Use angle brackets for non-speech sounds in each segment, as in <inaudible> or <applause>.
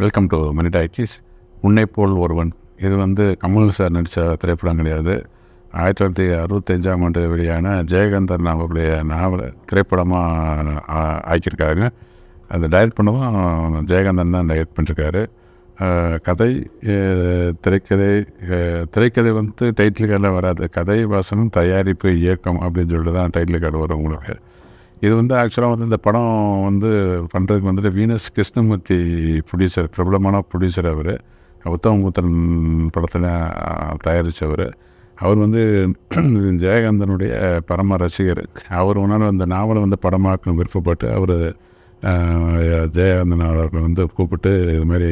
Welcome to money talkies உன்னை போல் ஒருவன். இது வந்து கமல் சார் நடித்த திரைப்படம் கிடையாது. ஆயிரத்தி தொள்ளாயிரத்தி அறுபத்தஞ்சாம் ஆண்டு வெளியான ஜெயகாந்தன் அவருடைய நாவல் திரைப்படமாக ஆக்கியிருக்காரு. அதை டைரக்ட் பண்ணவும் ஜெயகாந்தன் தான் டைரக்ட் பண்ணிருக்காரு. கதை திரைக்கதை திரைக்கதை வந்து டைட்டில் கார்டில் வராது. கதை வாசனம் தயாரிப்பு இயக்கம் அப்படின்னு சொல்லிட்டு தான் டைட்டில் கார்டு வரும் உங்களுக்கு. இது வந்து ஆக்சுவலாக வந்து இந்த படம் வந்து பண்ணுறதுக்கு வந்துட்டு வீனஸ் கிருஷ்ணமூர்த்தி ப்ரொடியூசர் பிரபலமான ப்ரொடியூசர் அவர். உத்தமபுத்திரன் படத்தில் தயாரித்தவர் அவர் வந்து <clears throat> ஜெயகாந்தனுடைய பரம ரசிகர். அவர் ஒன்றால் அந்த நாவலை வந்து படமாக்கணும் விருப்பப்பட்டு அவர் ஜெயகாந்தன் அவர்கள் வந்து கூப்பிட்டு இது மாதிரி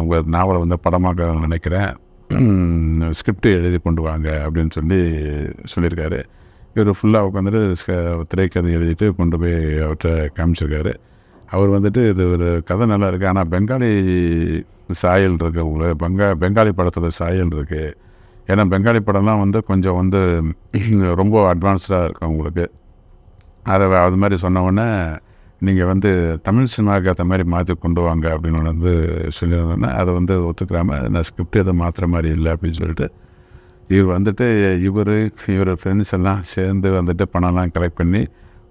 உங்கள் நாவலை வந்து படமாக்க நினைக்கிறேன். <clears throat> ஸ்கிரிப்ட் எழுதி கொண்டு வாங்க அப்படின்னு சொல்லி சொல்லியிருக்காரு. இவர் ஃபுல்லாக உட்காந்துட்டு திரைக்கதை எழுதிட்டு கொண்டு போய் அவர்கிட்ட காமிச்சிருக்காரு. அவர் வந்துட்டு இது ஒரு கதை நல்லா இருக்குது ஆனால் பெங்காலி சாயல் இருக்குது உங்களுக்கு. பெங்கா பெங்காலி படத்தோட சாயல் இருக்குது ஏன்னா பெங்காலி படம்லாம் வந்து கொஞ்சம் வந்து ரொம்ப அட்வான்ஸ்டாக இருக்கும் உங்களுக்கு. அதை அது மாதிரி சொன்னவுடனே நீங்கள் வந்து தமிழ் சினிமாவுக்கு ஏற்ற மாதிரி மாற்றி கொண்டு வாங்க அப்படின்னு வந்து சொல்லியிருந்தோன்னே அதை வந்து ஒத்துக்கிறாமல் நான் ஸ்கிரிப்ட் எதுவும் மாற்றுற மாதிரி இல்லை அப்படின்னு சொல்லிட்டு இவர் வந்துட்டு இவர் இவர் ஃப்ரெண்ட்ஸ் எல்லாம் சேர்ந்து வந்துட்டு பணம்லாம் கலெக்ட் பண்ணி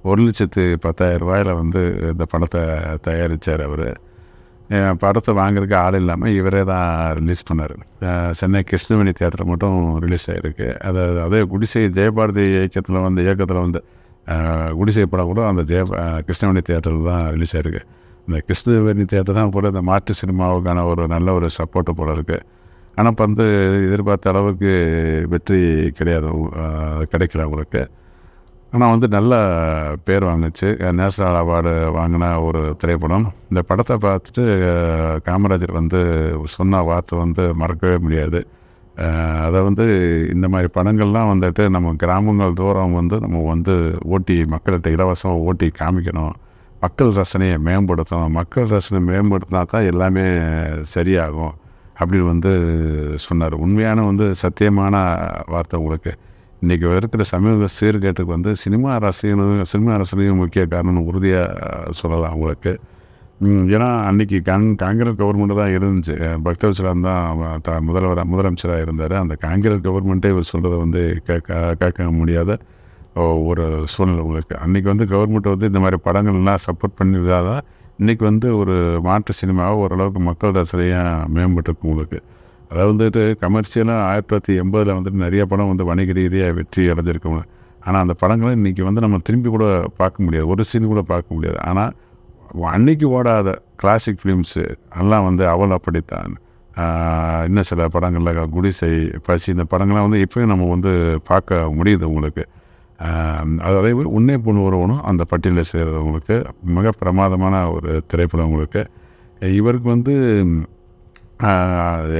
ஒரு லட்சத்து பத்தாயிரம் ரூபாயில் வந்து இந்த படத்தை தயாரித்தார் அவர். படத்தை வாங்குறதுக்கு ஆள் இல்லாமல் இவரே தான் ரிலீஸ் பண்ணார். சென்னை கிருஷ்ணவேணி தேட்டர் மட்டும் ரிலீஸ் ஆகிருக்கு அதை அதே குடிசை ஜெயபாரதி இயக்கத்தில் வந்து இயக்கத்தில் வந்து குடிசை படம் கூட அந்த ஜெய கிருஷ்ணவேணி தேட்டரில் தான் ரிலீஸ் ஆகிருக்கு இந்த கிருஷ்ணவேணி தேட்டர் தான் கூட இந்த மாற்று சினிமாவுக்கான ஒரு நல்ல ஒரு சப்போர்ட்டு போல இருக்குது ஆனால் இப்போ வந்து எதிர்பார்த்த அளவுக்கு வெற்றி கிடையாது. கிடைக்கல அவங்களுக்கு. ஆனால் வந்து நல்ல பேர் வாங்குச்சு. நேஷனல் அவார்டு வாங்கின ஒரு திரைப்படம். இந்த படத்தை பார்த்துட்டு காமராஜர் வந்து சொன்ன வார்த்தை வந்து மறக்கவே முடியாது. அதை வந்து இந்த மாதிரி படங்கள்லாம் வந்துட்டு நம்ம கிராமங்கள் தூரம் வந்து நம்ம வந்து ஓட்டி மக்கள்கிட்ட இலவசமாக ஓட்டி காமிக்கணும். மக்கள் ரசனையை மேம்படுத்தணும். மக்கள் ரசனை மேம்படுத்தினா தான் எல்லாமே சரியாகும். அப்படின்னு வந்து சொன்னார். உண்மையான வந்து சத்தியமான வார்த்தை உங்களுக்கு. இன்றைக்கி இருக்கிற சமூக சீர்கேட்டுக்கு வந்து சினிமா ரசிகனும் சினிமா ரசனையும் முக்கிய காரணம் உறுதியாக சொல்லலாம் உங்களுக்கு. ஏன்னா அன்றைக்கி காங் காங்கிரஸ் கவர்மெண்ட்டு தான் இருந்துச்சு. பக்தவச்சலம் தான் த முதல்வர் முதலமைச்சராக இருந்தார். அந்த காங்கிரஸ் கவர்மெண்ட்டே இவர் சொல்கிறத வந்து கேட்க கேட்க முடியாத ஒரு சூழ்நிலை உங்களுக்கு. அன்றைக்கி வந்து கவர்மெண்ட் வந்து இந்த மாதிரி படங்கள்லாம் சப்போர்ட் பண்ணியிருந்தால் தான் இன்றைக்கி வந்து ஒரு மாற்று சினிமாவை ஓரளவுக்கு மக்கள் ரசனையாக மேம்பட்டுருக்கு உங்களுக்கு. அதாவது வந்துட்டு கமர்ஷியலாக ஆயிரத்தி தொள்ளாயிரத்தி எண்பதில் வந்துட்டு நிறைய படம் வந்து வணிக ரீதியாக வெற்றி அடைஞ்சிருக்கோம் ஆனால் அந்த படங்களை இன்றைக்கி வந்து நம்ம திரும்பி கூட பார்க்க முடியாது. ஒரு சீன் கூட பார்க்க முடியாது. ஆனால் அன்னைக்கு ஓடாத கிளாசிக் ஃபிலிம்ஸு எல்லாம் வந்து அவள் அப்படித்தான். இன்னும் சில படங்களில் குடிசை பசி இந்த படங்கள்லாம் வந்து இப்போயும் நம்ம வந்து பார்க்க முடியுது உங்களுக்கு. அது அதே மாதிரி உன்னே பொண்ணு அந்த பட்டியலில் சேர்றது மிக பிரமாதமான ஒரு திரைப்படம் உங்களுக்கு. இவருக்கு வந்து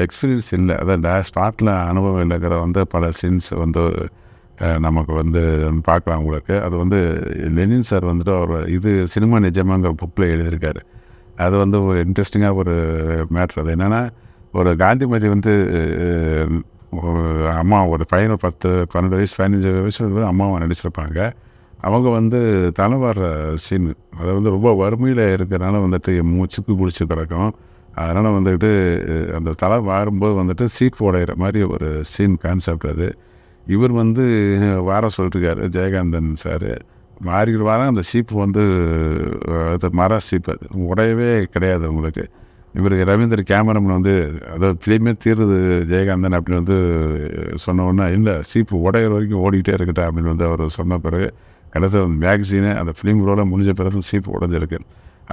எக்ஸ்பீரியன்ஸ் இல்லை. அதான் ஸ்டார்ட்டில் அனுபவம் இல்லைங்கிற வந்து பல சீன்ஸ் வந்து நமக்கு வந்து பார்க்கலாம் உங்களுக்கு. அது வந்து லெனின் சார் வந்துட்டு அவர் இது சினிமா நிஜமாங்கிற புக்கில் எழுதியிருக்காரு. அது வந்து ஒரு இன்ட்ரெஸ்டிங்காக ஒரு மேட்ரு அது என்னென்னா ஒரு காந்திமதி வந்து அம்மா ஒரு பையனை பத்து பன்னெண்டு வயசு பதினஞ்சு வயசு வந்து அம்மாவை நடிச்சிருப்பாங்க அவங்க வந்து தலை வர்ற சீன் அதை வந்து ரொம்ப வறுமையில் இருக்கிறனால வந்துட்டு மூச்சுக்கு பிடிச்சி கிடக்கும். அதனால் வந்துட்டு அந்த தலை வாரும்போது வந்துட்டு சீட் உடையிற மாதிரி ஒரு சீன் கான்செப்ட் அது. இவர் வந்து வார சொல்லிட்டுருக்காரு ஜெயகாந்தன் சார் மாறிக்கிற வாரம் அந்த சீப்பு வந்து அது மர சீப்பு அது. உடையவே கிடையாது உங்களுக்கு இவருக்கு ரவீந்தர் கேமரமன் வந்து அதாவது ஃபிலிமே தீர்றது ஜெயகாந்தன் அப்படின்னு வந்து சொன்ன இல்லை சீப்பு உடையிற வரைக்கும் ஓடிக்கிட்டே இருக்கட்டா? அப்படின்னு வந்து அவர் சொன்ன பிறகு கடைசி மேக்சினு அந்த ஃபிலிம் ரோல முடிஞ்ச பிறகு சீப்பு உடஞ்சிருக்கு.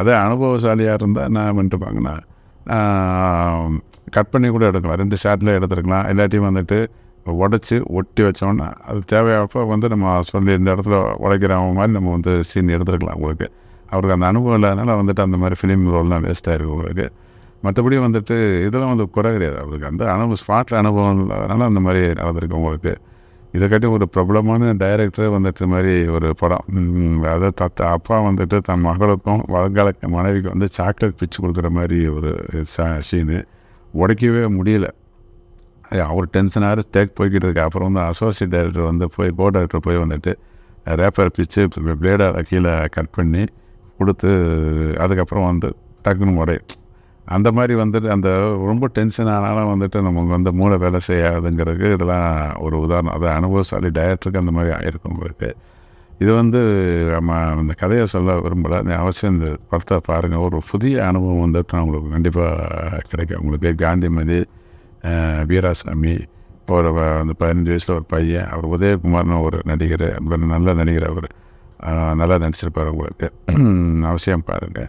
அதே அனுபவசாலியாக இருந்தால் நான் வந்துட்டு வாங்கினா கட் பண்ணி கூட எடுக்கலாம். ரெண்டு ஷாட்டில் எடுத்துருக்கலாம். எல்லாத்தையும் வந்துட்டு உடச்சி ஒட்டி வச்சோம்னா அது தேவையாப்போ வந்து நம்ம சொல்லி இந்த இடத்துல உடைக்கிறவங்க மாதிரி நம்ம வந்து சீன் எடுத்துருக்கலாம் உங்களுக்கு. அவருக்கு அந்த அனுபவம் இல்லாதனால வந்துட்டு அந்த மாதிரி ஃபிலிம் ரோல்லாம் வேஸ்ட்டாக இருக்குது உங்களுக்கு. மற்றபடி வந்துட்டு இதெல்லாம் வந்து குறை கிடையாது. அவருக்கு அந்த அனுபவம் ஸ்பாட்டில் அனுபவம் இல்லாதனால அந்த மாதிரி நடந்திருக்கு உங்களுக்கு. இதை கட்டி ஒரு பிரபலமான டைரக்டரே வந்துட்டு மாதிரி ஒரு படம். அதாவது தத்த அப்பா வந்துட்டு தன் மகளுக்கும் வழங்கால மனைவிக்கு வந்து சாக்லேட் பிச்சு கொடுக்குற மாதிரி ஒரு சீனு உடைக்கவே முடியல. அவர் டென்ஷனாக டேக் போய்கிட்டு இருக்கு. அப்புறம் வந்து அசோசியேட் டைரக்டர் வந்து போய் கோ டைரக்டர் போய் வந்துட்டு ரேப்பர் பிச்சு பிளேடை கீழே கட் பண்ணி கொடுத்து அதுக்கப்புறம் வந்து டக்குன்னு உடையும் அந்த மாதிரி வந்துட்டு அந்த ரொம்ப டென்ஷன் ஆனாலும் வந்துட்டு நமக்கு வந்து மூளை வேலை செய்யாதுங்கிறதுக்கு இதெல்லாம் ஒரு உதாரணம். அது அனுபவசாலி டைரக்டருக்கு அந்த மாதிரி ஆயிருக்கும் உங்களுக்கு. இது வந்து நம்ம அந்த கதையை சொல்ல விரும்பலை. நீ அவசியம் இந்த படத்தை பாருங்கள் ஒரு புதிய அனுபவம் வந்துட்டு உங்களுக்கு கண்டிப்பாக கிடைக்கும். உங்களுக்கு காந்திமதி வீராசாமி ஒரு வ- அந்த பதினஞ்சு வயசில் ஒரு பையன். அவர் உதயகுமார்னு ஒரு நடிகர் நல்ல நடிகர் அவர். நல்லா நடிச்சிருப்பார் உங்களுக்கு. அவசியம் பாருங்கள்